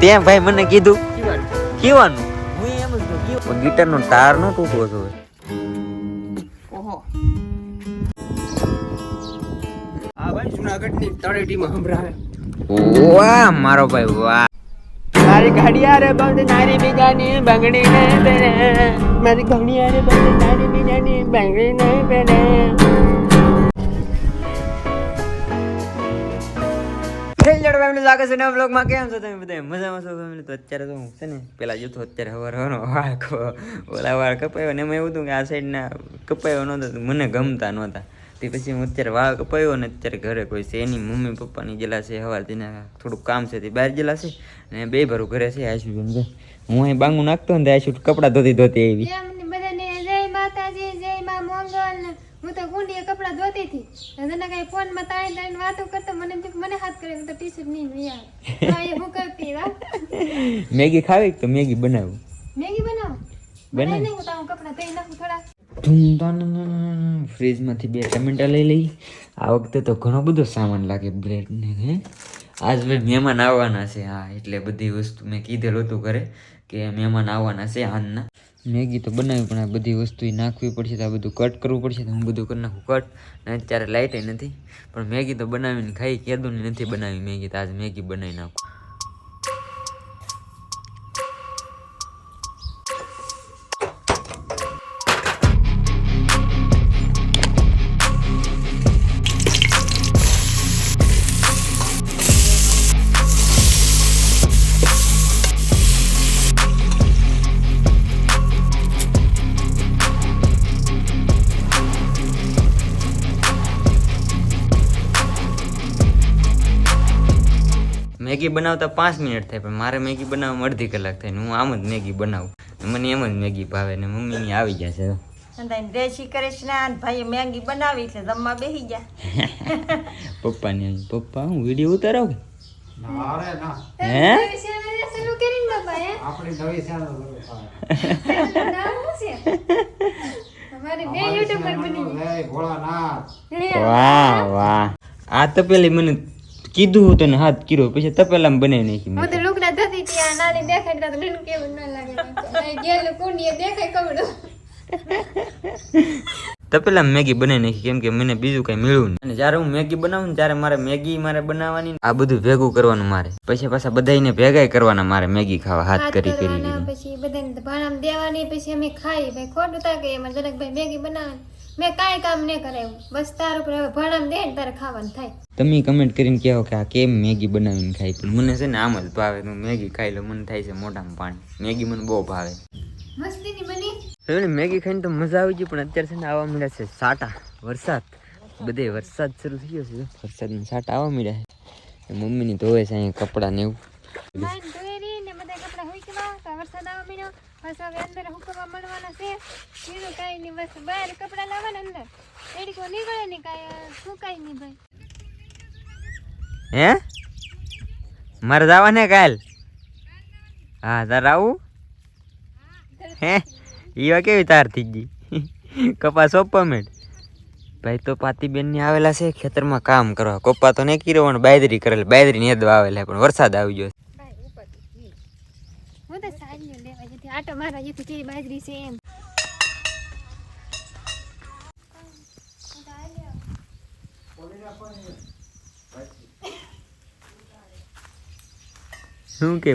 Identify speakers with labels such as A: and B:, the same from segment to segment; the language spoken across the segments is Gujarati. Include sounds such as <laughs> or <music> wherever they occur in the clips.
A: ત્યાં ભાઈ મને કીધું
B: કીવાનું.
A: ગીટર હું એમ જ કહું, કીવાનું. ગિટારનો તાર નો તૂટવો જોઈએ
B: આ ભાઈ તળેટીમાં સંભળાવે.
A: વાહ મારો ભાઈ વાહ.
B: મારી ઘડિયાળ બંધ નારી બીજાની બંગડી નહીં પહેરે. મારી ઘડિયાળ બંધ નારી બીજાની બંગડી નહીં પહેરે.
A: હેલો ફેમિલી લાગે છે, નવા બ્લોગમાં કેમ છો તમે બધા મજામાં છો ફેમિલી તો અત્યારે તો હું છે ને, પેલા જોતો અત્યારે હવાર હવાનો વાળ ઓલા વાળ કપાયો ને એમાં એવું હતું કે આ સાઈડના કપાયો નહોતો મને ગમતા નહોતા. તે પછી હું અત્યારે વાળ કપાયો ને અત્યારે ઘરે કોઈ છે એની મમ્મી પપ્પાની જેલા છે, હવાર તેના થોડુંક કામ છે તે બહાર જેલા છે અને બે ભરું ઘરે છે આશુબેન જો હું અહીં બાંગું નાખતો ને આશુ કપડાં ધોતી ધોતી આવી.
C: હું તો ગુંડીએ કપડાં ધોતી હતી. તને કઈ ફોનમાં તાળી તાળી વાતો કરતો મને મને હાથ કરે તો ટી શર્ટ નહીં આવી. હા, કરતી રા
A: મેગી ખાવી તો મેગી બનાવું?
C: મેગી બનાવ?
A: બનાવી.
C: નહીં હું તો કપડાં ધોઈ નાખું થોડા
A: ધૂમધામ ફ્રીજમાંથી બે ટમેટા લઈ લઈ. આ વખતે તો ઘણો બધો સામાન લાગે બ્રેડને હે? આજ ભાઈ મહેમાન આવવાના છે હા એટલે બધી વસ્તુ મેં કીધેલું હતું ઘરે કે મહેમાન આવવાના છે હાલના. મેગી તો બનાવી, પણ આ બધી વસ્તુ નાખવી પડશે, તો આ બધું કટ કરવું પડશે, તો હું બધું કરી નાખું કટ ને અત્યારે લાઇટે નથી, પણ મેગી તો બનાવીને ખાઈ, કેદું નથી બનાવી મેગી, તો આજ મેગી બનાવી નાખું. મેગી બનાવતા પાંચ મિનિટ થાય પણ મારે મેગી બનાવવામાં અડધી કલાક થાય ને હું આમ જ મેગી બનાવું. મને એમ જ મેગી ભાવે ને મમ્મીની આવી
D: જય શ્રી કૃષ્ણ અને મેગી બનાવી એટલે જમવા બેસી ગયા. <laughs>
A: પપ્પાની પપ્પા હું વીડિયો ઉતારો આ તો પેલી મને કીધું હતું ને હાથ કીધો પછી તપેલામાં બનાવી નાખી
C: હું તો લુગડા ધોતી હતી આ નાની દેખાય તો મને કેવું ન લાગે ગેલું કુંડીએ દેખાય કવડું.
A: તપેલા મેગી બનાવી નાખી કેમ કે મને બીજું કઈ મળ્યું નહીં અને જ્યારે હું મેગી બનાવું ને ત્યારે મારે મેગી મારે બનાવવાની આ બધું ભેગું કરવાનું મારે. પછી પાછા બધાને ભેગા કરવાના મારે મેગી ખાવા હાથ કરી કરી.
C: પછી બધાને ભાણામાં દેવાની પછી અમે ખાઈ ભાઈ ખોટું તા કે એમાં જનકભાઈ મેગી બનાવવાની મેં કાંઈ કામ ન કરાયું. બસ તારું પર હવે ભાણામાં દે ને તારે ખાવાનું થાય.
A: તમે કમેન્ટ કરીને કહો કે આ કેમ મેગી બનાવીને ખાઈ પણ મને છે ને આમ જ ભાવે. હું મેગી ખાઈ લો મને થાય છે મોઢામાં પાણી. મેગી મને બહુ ભાવે.
C: મસ્તીની બની?
A: હવે મેગી ખાઈને તો મજા આવી ગઈ પણ અત્યારે છે ને આવવા મળ્યા છે સાટા. વરસાદ. બધે વરસાદ શરૂ થઈ ગયો છે. વરસાદમાં સાટા આવવા મળ્યા છે. મમ્મીની ધોવે છે અહીંયા કપડાં ને એવું
C: માઇન ધોયેલી ને બધા કપડાં હુંકવા તો વરસાદ આવવા માંડ્યો બસ અંદર હુકમમાં મળવાના છે. બીજું કાંઈ નહીં બસ બહાર કપડાં લાવવાના અંદર. એડીકો નીકળે નહીં કાંઈ સુકાય નહીં ભાઈ?
A: હે? મારે જવા ને કાલ? હા, તારે આવું? હે? ઈવા કેવી તાર થઈ ગઈ? કપાસ ઓપમેન્ટ ભાઈ તો પાતીબેનની આવેલા છે ખેતરમાં કામ કરવા. કપ્પા તો નહીં કર્યો બાયદરી કરેલ બાયદરી નેદવા આવેલા પણ વરસાદ આવી ગયો
C: ભાઈ ઉપર હું તો લેવા આટો મારા જેથી કેવી બાજરી છે એમ.
A: શું કે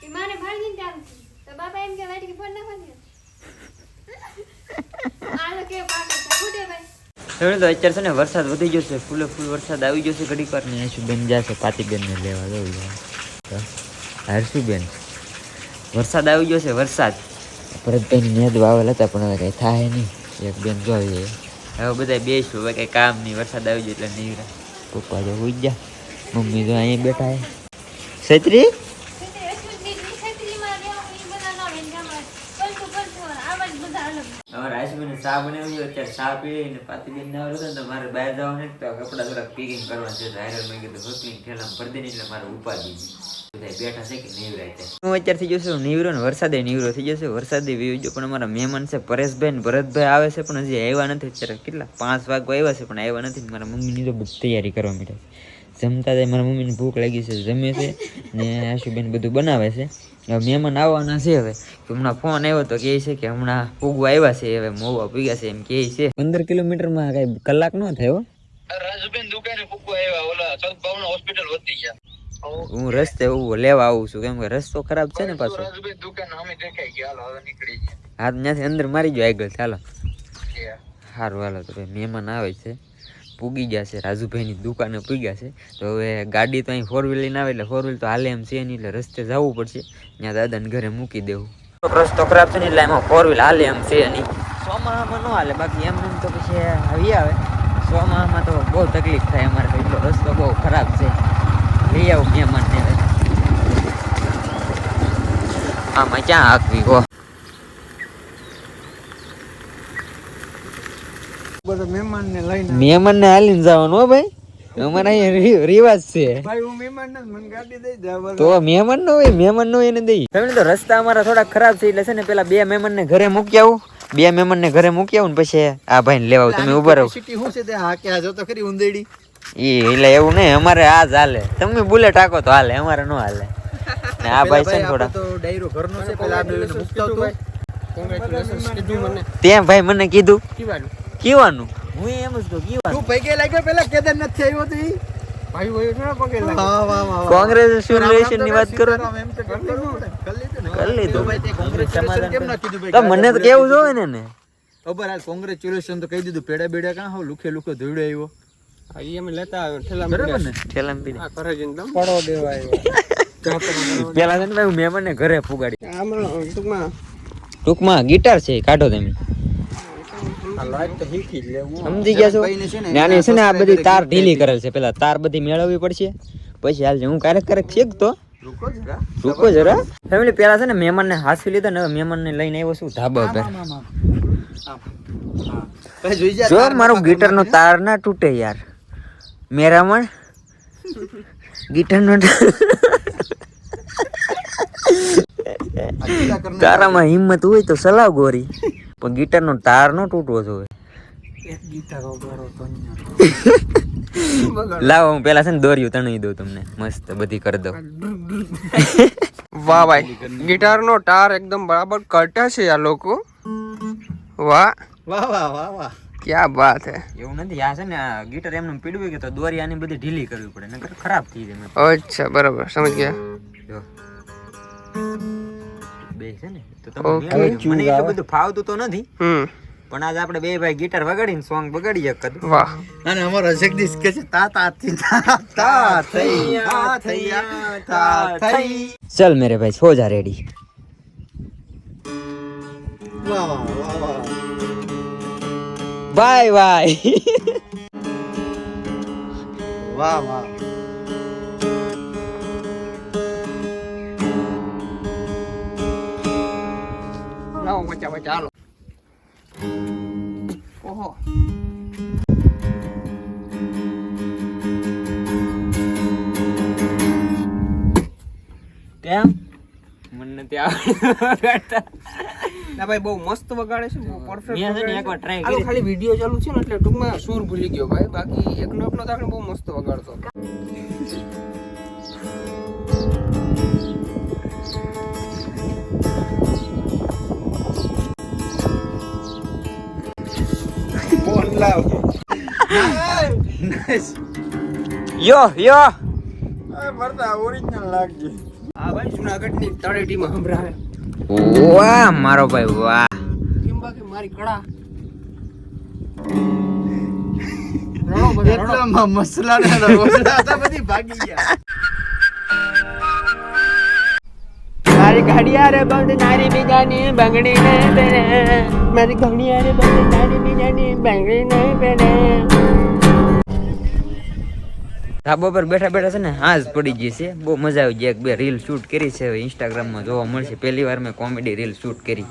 C: કે મારે ભાણજીને ત્યાં તો બાપા એમ કે વાટી કે ફોન ના ફોન આ તો
A: અત્યારે છે ને વરસાદ વધી ગયો છે. ફૂલે ફૂલ વરસાદ આવી ગયો છે ઘડીક વાર ને હર્ષુબેન જશે પાતીબેન ને લેવા. જવું હર્ષુબેન વરસાદ આવી ગયો છે વરસાદ. ભરતભાઈ નેદવા આવેલા હતા પણ હવે કઈ થાય નહીં. એક બેન જોઈ જાય હવે બધા બેસું હવે કઈ કામ નહીં વરસાદ આવી ગયો એટલે નહીં પપ્પા જો હોઈ ગયા. મમ્મી તો અહીંયા બેઠા હે છત્રી? અમારે આશુબેન ચા બનાવી અત્યારે ચા પી ને પાતીબેન ને આવડે તો મારે બહાર જવાનું તો કપડા થોડાક પીકિંગ કરવા છે તો મેં કીધું હોટલી ઠેલામાં ભરી દઈને એટલે મારે ઉપાડી હું અત્યારથી જોશું નીવરો ને વરસાદે નીવરો થઈ જશે વરસાદે વીવી જો પણ અમારા મહેમાન છે પરેશભાઈ ને ભરતભાઈ આવે છે પણ હજી આવ્યા નથી અત્યારે. કેટલા? પાંચ વાગવા આવ્યા છે પણ આવ્યા નથી મારા મમ્મીની તો બધી તૈયારી કરવા માટે છે. જમતા થાય મારા મમ્મીને ભૂખ લાગી છે જમે છે ને આશુબેન બધું બનાવે છે. હવે મહેમાન આવવાના છે હવે. હમણાં ફોન આવ્યો તો કહે છે કે હમણાં પૂગવા આવ્યા છે હવે મોવા પૂગ્યા છે એમ કહે છે. પંદર કિલોમીટરમાં કાંઈ કલાક ન થયો
E: રાજુબેન દુકાને ફૂકવા આવ્યા ઓલા સદભાવના હોસ્પિટલ વધી ગયા.
A: હું રસ્તે લેવા આવું છું કેમ કે રસ્તો ખરાબ છે ને પાછો. હાથ ત્યાંથી અંદર મારી ગયો આગળ ચાલો. સારું હાલો તો મહેમાન આવે છે. પૂગી ગયા છે રાજુભાઈની દુકાને પૂગ્યા છે. તો હવે ગાડી તો અહીં ફોર વ્હીલ ના આવે એટલે ફોર વ્હીલ તો હાલે એમ છે નહીં એટલે રસ્તે જવું પડશે. ત્યાં દાદાને ઘરે મૂકી દેવું. રસ્તો ખરાબ છે ને એટલે એમાં ફોર વ્હીલ હાલે એમ છે નહીં. ચોમાસામાં ન હાલે બાકી એમ એમ તો પછી આવી આવે. ચોમાસામાં તો બહુ તકલીફ થાય અમારે એટલો રસ્તો બહુ ખરાબ છે. લઈ આવું મહેમાનને હો
B: મહેમાન ને
A: હાલીને જવાનું હો ભાઈ. અમારે અહીંયા રિવાજ છે.
B: ભાઈ હું મહેમાન ને.
A: તો મહેમાન હોય મહેમાન નો એને દઈ. તમે તો રસ્તા અમારા થોડા ખરાબ છે એટલે છે ને પેલા બે મહેમાન ને ઘરે મૂકી આવું. બે મહેમાન ને ઘરે મૂકી આવું ને પછી આ ભાઈ ને લેવા આવું. તમે ઊભા રહો.
B: સિટી શું છે તે હા કે આ જો તો ખરી ઉંદેડી
A: એ એટલે એવું નહીં અમારે આ જ હાલે. તમે બુલેટ હાકો તો હાલે અમારે નો હાલે. ને આ ભાઈ છે ને થોડા.
B: તો ડાયરો ઘરનો છે પેલા આપણે મુકતો હતો. કોંગ્રેચ્યુલેશન્સ
A: ત્યાં ભાઈ મને કીધું.
B: કીવાનું.
A: કીવાનું. હું એમ જ કહું કીવાનું.
B: તું પગે લાગ્યો પેલા કેદાર નથી આવ્યો તો ઈ? ભાઈ હોય પગે લાગ્યો?
A: કોંગ્રેચ્યુલેશનની વાત કરો.
B: એમ તો કરી લીધું ને.
A: કરી લીધું.
B: તો ભાઈ તે congratulations કેમ ના કીધું ભાઈ?
A: મને તો કેવું જોવે ને ને
B: ખબર આ કોંગ્રેચ્યુલેશન તો કહી દીધું. પેડા બેડા કાં હો લુખે લુખે ધોડ્યો આવ્યો.
F: ઈ અમે લેતા આવ્યો ઠેલા
B: બરાબર ને?
A: ઠેલામાં પીને.
F: આ કરે જઈને દમ. પડો દેવા આવ્યો
A: પેલા છે ને હું મહેમાન ઘરે ફુગાડી.
F: આમાં ટૂંકમાં.
A: ટૂંકમાં ગિટાર છે કાઢો તમે.
F: આ લાઈટ તો શીખી જ લેવું.
A: સમજી ગયા છો?
B: ભાઈને છે ને
A: ને આની છે ને આ બધી તાર ઢીલી કરેલ છે. પેલા તાર બધી મેળવવી પડશે. પછી હાલ હું ક્યારેક ક્યારેક શીખતો
B: રૂકો જરા.
A: ફેમિલી પેલા છે ને મહેમાન ને હાસવી લીધા ને મહેમાન ને લઈને આવ્યો છું ધાબા પર
B: ભાઈ જો
A: મારું ગિટાર નો તાર ના તૂટે યાર. મેરામણ? ગિટાર નો તારામાં હિંમત હોય તો સલાહ ગોરી. પણ ગિટાર નો તાર નો તૂટવો જોઈએ. લાવો હું પેલા છે ને દોર્યું તણી દઉં તમને. મસ્ત બધી કરી દઉં.
F: વાહ ભાઈ ગિટાર નો તાર એકદમ બરાબર કટે છે આ લોકો. વાહ.
B: વાહ વાહ વાહ વાહ.
F: ક્યાં બાત હે
A: એવું નથી આ છે ને આ ગિટાર એમને પીડવું કે તો દોરી આની બધી ઢીલી કરવી પડે નકર ખરાબ થઈ જાય
F: અચ્છા બરાબર સમજ ગયા.
A: જો. બે છે ને તો
F: Okay.
A: તમે મેળવજો. મને એટલું બધું ફાવતું તો નથી
F: હમ.
A: પણ આજ આપણે બે ભાઈ ગિટાર વગાડીને સોંગ વગાડી શકત
F: વાહ.
B: અને અમારો જગદીશ કે છે તા તા થી તા તા થઈ તા થઈ તા થઈ
A: ચલ મેરે ભાઈ છો જા રેડી
B: વાહ વાહ વાહ વાહ.
A: બાય બાય
B: વાહ વાહ
F: લાવો વચ્ચા વચ્ચા હાલો ઓહો
A: કેમ મને નથી આવડતા.
F: ના ભાઈ બહુ મસ્ત વગાડે છે બહુ પરફેક્ટ
A: મેં છે ને એકવાર
F: ટ્રાય
A: કરી.
F: ખાલી વિડિયો ચાલુ છે ને એટલે ટૂંકમાં સુર ભૂલી ગયો ભાઈ. બાકી એકનો એકનો તો આપણે બહુ મસ્ત વગાડતો.
B: ફોન લાવ.
A: યો યો.
B: મરતા ઓરિજિનલ લાગજી.
F: આ ભાઈ જુનાગઢની તળેટીમાં સંભળાવે.
A: વાહ મારો ભાઈ વાહ.
F: કેમ બાકી મારી કળા?
B: એટલામાં મસલા ને હતા બધી ભાગી ગયા.
G: મારી ઘડિયાળ બંધ નારી બીજાની બંગડી ને પહેરે. મારી ઘડિયાળ બંધ નારી બીજાની બંગડી નહીં પહેરે.
A: ધાબા પર બેઠા બેઠા છે ને હાજ પડી ગઈ છે. બહુ મજા આવી ગઈ. એક બે રીલ શૂટ કરી છે. હવે ઇન્સ્ટાગ્રામમાં જોવા મળશે. પહેલી વાર મેં કોમેડી રીલ શૂટ કરી.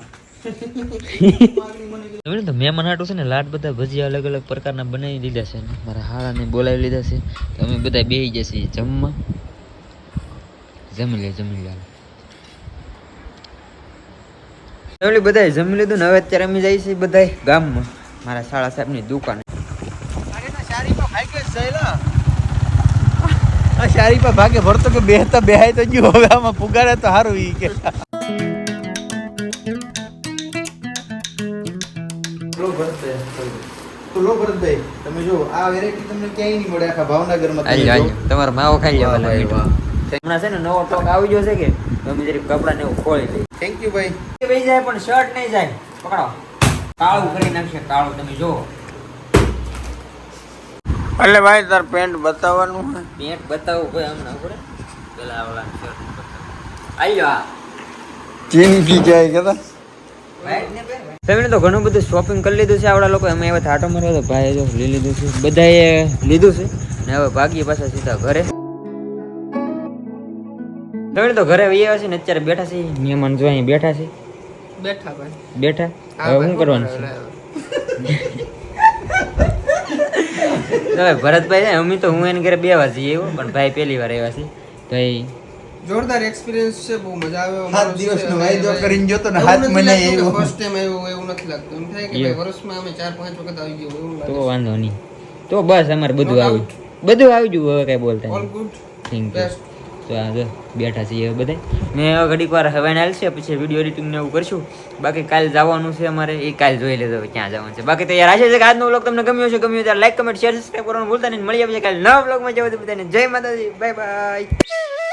A: તો મહેમાન હાટું છે ને લાડ બધા ભજીયા અલગ અલગ પ્રકારના બનાવી લીધા છે. મારા હાળાને બોલાવી લીધા છે. તો અમે બધા બેસી જશે જમવા. જમી લે જમી લે. ઓલી બધાય જમી લીધું ને હવે અત્યારે અમે જઈએ છીએ બધાય ગામમાં. મારા શાળા સાહેબની દુકાન
B: સારી તો ખાઈ ગઈ સહેલા આ શારી પર ભાગે ભરતો કે બેહતા બેહાય તો ગયું. હવે આમાં પુગાડે તો સારું ઈ કે. તો ભરતભાઈ તમે જો આ વેરાયટી તમને ક્યાંય નહીં મળે આખા ભાવનગરમાં
A: તમારો માવો ખાઈ લે પેલા મીઠું હમણાં છે ને નવો ટોક આવી ગયો છે કે તો અમે જરીક કપડાં ને એવું ખોલી લઈએ.
B: થેન્ક યુ ભાઈ.
A: ભાઈ જાય પણ શર્ટ નહીં જાય. પકડો. કાળું કરી નાખશે કાળું તમે જુઓ.
F: એટલે ભાઈ તાર પેન્ટ બતાવવાનું હે
A: પેન્ટ બતાવું ભાઈ હમણાં ઉપર પેલા ઓલા શર્ટ આયો આ
F: જાય કદા
A: તમે તો ઘણું બધું શોપિંગ કરી લીધું છે. આવડા લોકો અમે હવે થાટો માર્યો તો ભાઈ જો લઈ લીધું છે. બધાએ લીધું છે. ને હવે ભાગીએ પાછા સીધા ઘરે. તમે તો ઘરે આવ્યા છે ને અત્યારે બેઠા છે. મહેમાન જો અહીં બેઠા છે.
F: બેઠા ભાઈ.
A: બેઠા? હવે શું કરવાનું છે? હવે ભરતભાઈ અમે તો હું એને ઘરે બે વાર જઈએ એવું પણ ભાઈ પહેલી વાર આવ્યા છે. ભાઈ
F: જોરદાર એક્સપિરિયન્સ છે બહુ મજા આવે
B: સાત દિવસનો વાયદો કરીને જોતો ને હાથ મને એવું.
F: ફર્સ્ટ ટાઈમ આવ્યો એવું નથી લાગતું. એમ થાય કે ભાઈ વર્ષમાં અમે ચાર પાંચ વખત આવી ગયો એવું
A: તો વાંધો નહીં. તો બસ અમારે બધું આવ્યું. બધું આવી ગયું હવે કઈ બોલતા
F: ઓલ ગુડ
A: થેન્ક યુ. તો આ જો બેઠા છીએ બધા હવે ઘડીક વાર હવાઈને હાલશે પછી વીડિયો એડિટિંગ ને એવું કરશું. બાકી કાલ જવાનું છે અમારે, એ કાલ જોઈ લેજો ક્યાં જવાનું છે. બાકી તૈયાર છે કે આજનો વ્લોગ તમને ગમ્યો છે ગમ્યો ત્યારે લાઈક કમેન્ટ શેર સબસ્ક્રાઈબ કરવાનું ભૂલતા નહીં. મળી આવશે કાલે નવા વ્લોગમાં જવા બધાને જય માતાજી બાય બાય